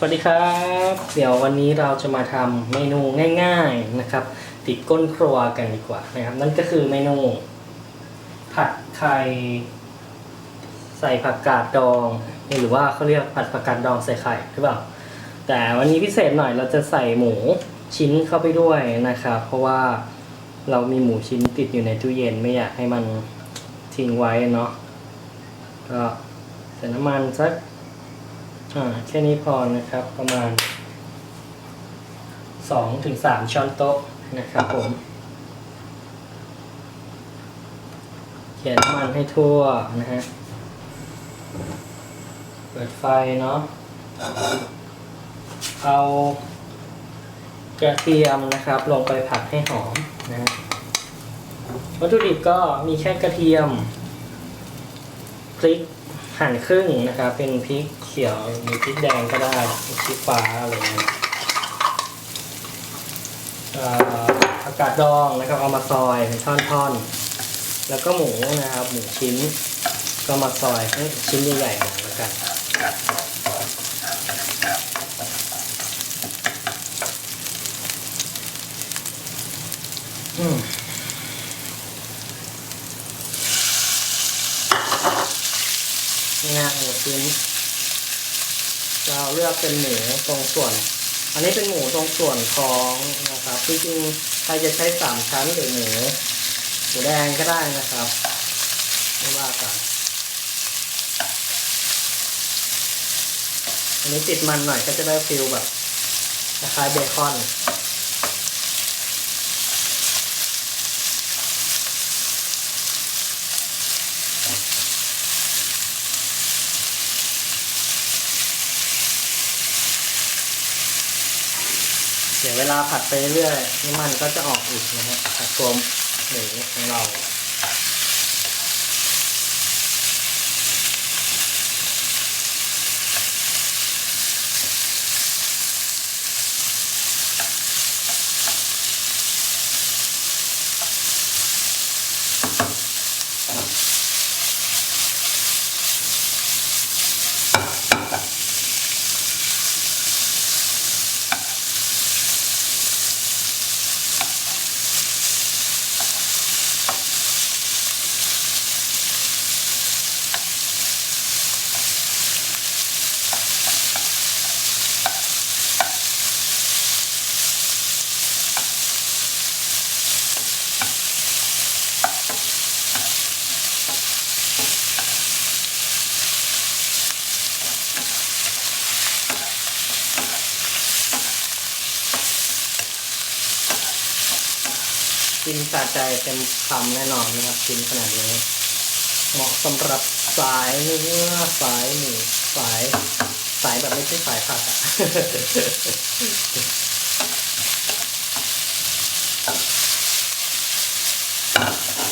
สวัสดีครับ เดี๋ยววันนี้เราจะมาทำเมนูง่าย ๆนะครับ ติดก้นครัวกันดีกว่านะครับ นั่นก็คือเมนู ผัดไข่ใส่ผักกาดดอง หรือว่าเขาเรียกผัดผักกาดดองใส่ไข่หรือเปล่า แต่วันนี้พิเศษหน่อยเราจะใส่หมูชิ้นเข้าไปด้วยนะครับ เพราะว่าเรามีหมูชิ้นติดอยู่ในตู้เย็นไม่อยากให้มันทิ้งไว้เนาะก็ใส่น้ำมันสัก อ่าแค่นี้พอนะครับประมาณสองถึงสามช้อนโต๊ะนะครับผมเขียนน้ำมันให้ทั่วนะฮะ เปิดไฟเนาะ เอากระเทียมนะครับ ลงไปผัดให้หอมนะฮะวัตถุดิบก็มีแค่กระเทียมพริก หั่นครึ่งนะครับเป็นพริกเขียวหรือพริกแดงก็ได้พริกฟ้าอะไรเงี้ยอาผักกาดดองนะครับเอามาซอยเป็นท่อนๆ แล้วก็หมูนะครับ หมูชิ้นก็มาซอยให้ชิ้นใหญ่ๆหน่อยแล้วกันอืม นี่ฮะหมูชิ้นเราเลือกเป็นหมูตรงส่วน อันนี้เป็นหมูตรงส่วนท้องนะครับจริงๆใครจะใช้สามชั้นหรือหมูหมูแดงก็ได้นะครับไม่ว่ากันอันนี้ติดมันหน่อยก็จะได้ฟิลแบบคล้ายเบคอน เวลาผัดไปเรื่อยน้ำมันก็จะออกอีกนะฮะผัดตัวหมูของเรา กินสะใจเต็มคำแน่นอนนะครับกินขนาดนี้ เหมาะสำหรับสายเนื้อสายหมูสายสายแบบไม่ใช่สายผักอะ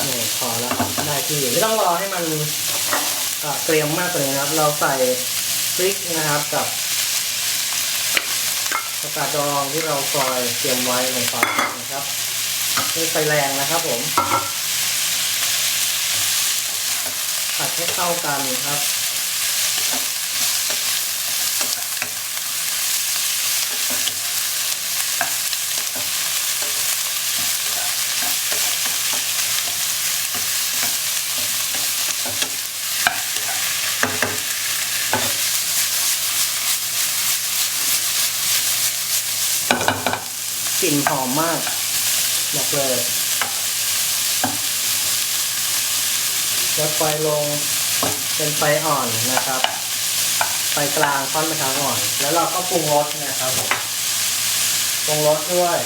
นี่พอแล้วได้ที่ไม่ต้องรอให้มันเกรียมมากเลยนะครับ เราใส่พริกนะครับกับผักกาดดองที่เราซอยเตรียมไว้ลงไปนะครับ ไม่ไฟแรงนะครับผม ผัดให้เข้ากันครับกลิ่นหอมมาก บอกเลยลดไฟลงเป็นไฟอ่อนนะครับ ไฟกลางค่อนไปทางอ่อน แล้วเราก็ปรุงรสนะครับผมปรุงรสด้วย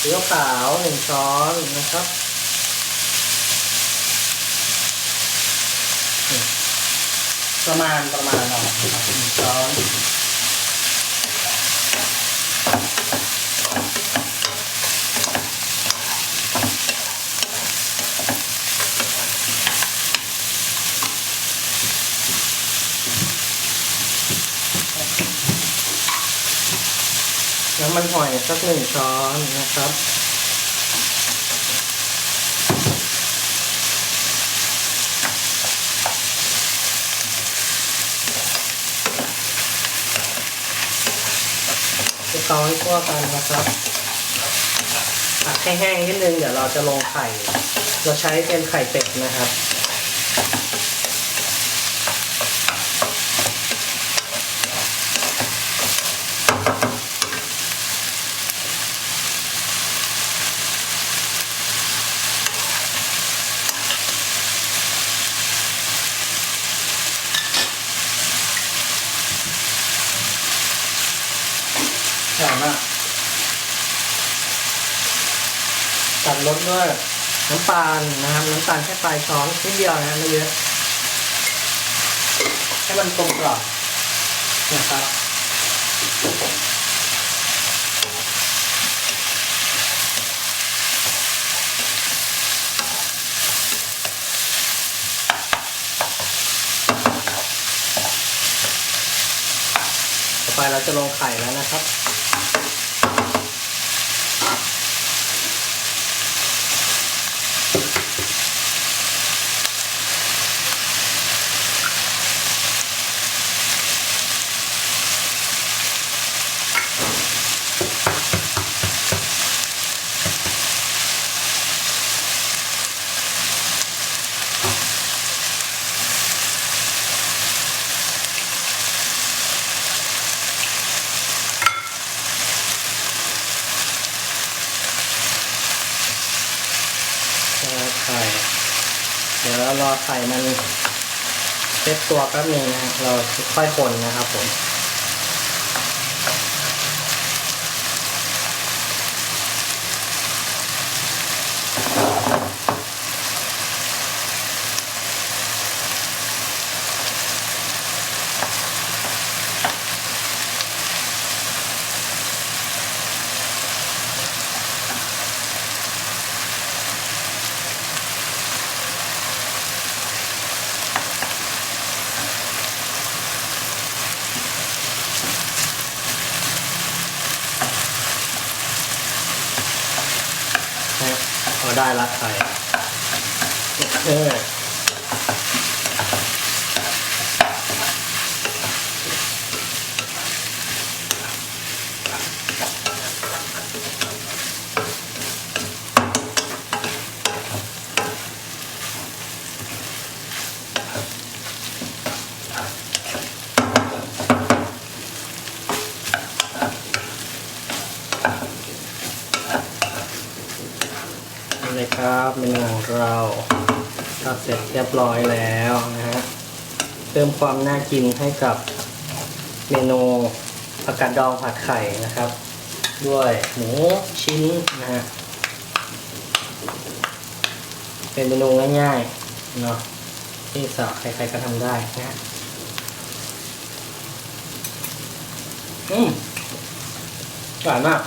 ซีอิ๊วขาวหนึ่งช้อนนะครับประมาณประมาณหน่อยนะครับหนึ่งช้อน มันหอยสักหนึ่งช้อนนะครับ จะเตาให้ทั่วกันนะครับผัดให้แห้งนิดนึง เดี๋ยวเราจะลงไข่ เราใช้เป็นไข่เป็ดนะครับ ตัดด้วยน้ำตาลนะครับน้ำตาลแค่ปลายช้อนนิดเดียวนะไม่เยอะให้มันกลมกล่อมนะครับต่อไปเราจะลงไข่แล้วนะครับ ไข่มันเซ็ตตัวแป๊บนึงนะฮะเราค่อยคนนะครับผม ได้ละไข่เออนี่ เลยครับเมนูของเราทำเสร็จเรียบร้อยแล้วนะฮะเพิ่มความน่ากินให้กับเมนูผักกาดดองผัดไข่นะครับ ด้วยหมูชิ้นนะฮะเป็นเมนูง่ายๆเนาะที่สาวใครๆก็ทำได้นะฮะอืมอร่อยมาก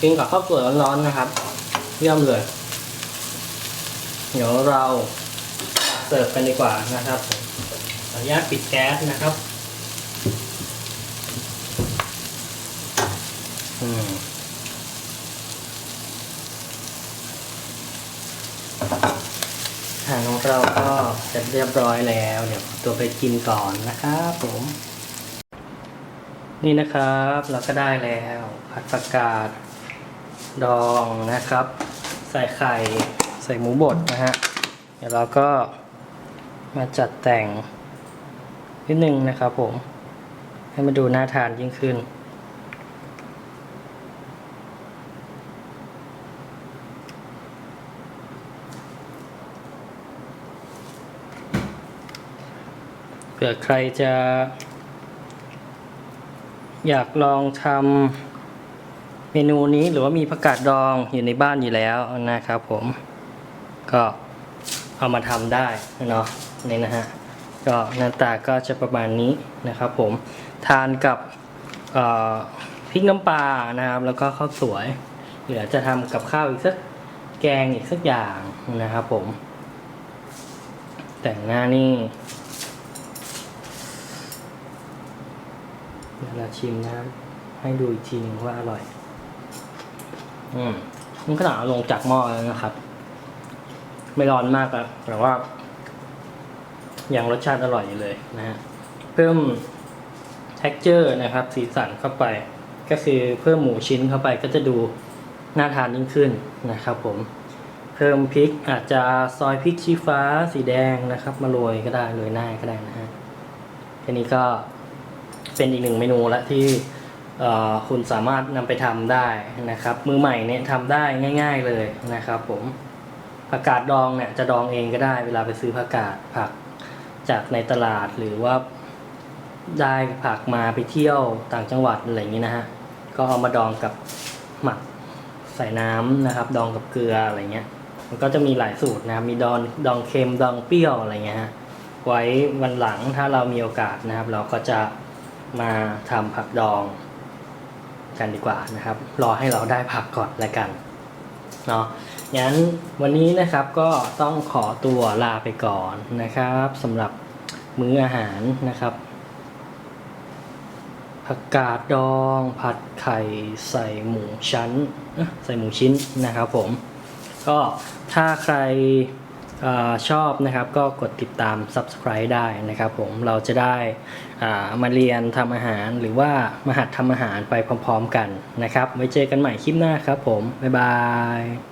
กินกับข้าวสวยร้อนๆนะครับ เยี่ยมเลย เดี๋ยวเราเสิร์ฟกันดีกว่านะครับผมขออนุญาตปิดแก๊สนะครับอืมอาหารของเราก็เสร็จเรียบร้อยแล้ว เดี๋ยวตัวไปกินก่อนนะครับผม นี่นะครับเราก็ได้แล้วผัดผักกาดดองนะครับ ใส่ไข่ ใส่หมูบดนะฮะ เดี๋ยวเราก็มาจัดแต่งนิดนึงนะครับผม ให้มันดูน่าทานยิ่งขึ้น เผื่อใครจะอยากลองทำ เมนูนี้หรือว่ามีผักกาดดองอยู่ในบ้านอยู่แล้วนะครับผม ก็เอามาทำได้เนาะนี่นะฮะก็หน้าตาก็จะประมาณนี้นะครับผมทานกับพริกน้ำปลานะครับ แล้วก็ข้าวสวยหรือจะทำกับข้าวอีกสักแกงอีกสักอย่างนะครับผม แต่งหน้านี่เดี๋ยวเราชิมนะครับ ให้ดูอีกทีนึงว่าอร่อย อืมนี่ขนาดเอาลงจากหม้อแล้วนะครับ ไม่ร้อนมากอะแต่ว่ายังรสชาติอร่อยอยู่เลยนะฮะเพิ่ม texture นะครับ สีสันเข้าไป ก็คือเพิ่มหมูชิ้นเข้าไปก็จะดูน่าทานยิ่งขึ้นนะครับ ผม เพิ่มพริกอาจจะซอยพริกชี้ฟ้าสีแดงนะครับ มาโรยก็ได้โรยหน้าก็ได้นะฮะแค่นี้ก็เป็นอีกหนึ่งเมนูละที่ คุณสามารถนำไปทำได้นะครับ มือใหม่เนี่ยทำได้ง่าย ๆเลยนะครับผมผักกาดดองเนี่ยจะดองเองก็ได้เวลาไปซื้อผักกาดผักจากในตลาดหรือว่าได้ผักมาไปเที่ยวต่างจังหวัดอะไรอย่างนี้นะฮะก็เอามาดองกับหมักใส่น้ำนะครับ ดองกับเกลืออะไรเงี้ย มันก็จะมีหลายสูตรนะครับมีดองดองเค็มดองเปรี้ยวอะไรเงี้ยฮะไว้วันหลังถ้าเรามีโอกาสนะครับ เราก็จะมาทำผักดอง กันดีกว่านะครับ รอให้เราได้ผักก่อนแล้วกันเนาะงั้นวันนี้นะครับก็ต้องขอตัวลาไปก่อนนะครับสำหรับมื้ออาหารนะครับผักกาดดอง ผัดไข่ใส่หมูชั้นใส่หมูชิ้นนะครับผม ก็ถ้าใคร อชอบนะครับก็กดติดตาม Subscribe ได้นะครับผมเราจะได้ามาเรียนทำอาหารหรือว่ามาหัดทำอาหารไปพร้อมๆกันนะครับไว้เจอกันใหม่คลิปหน้าครับผม บ๊ายบาย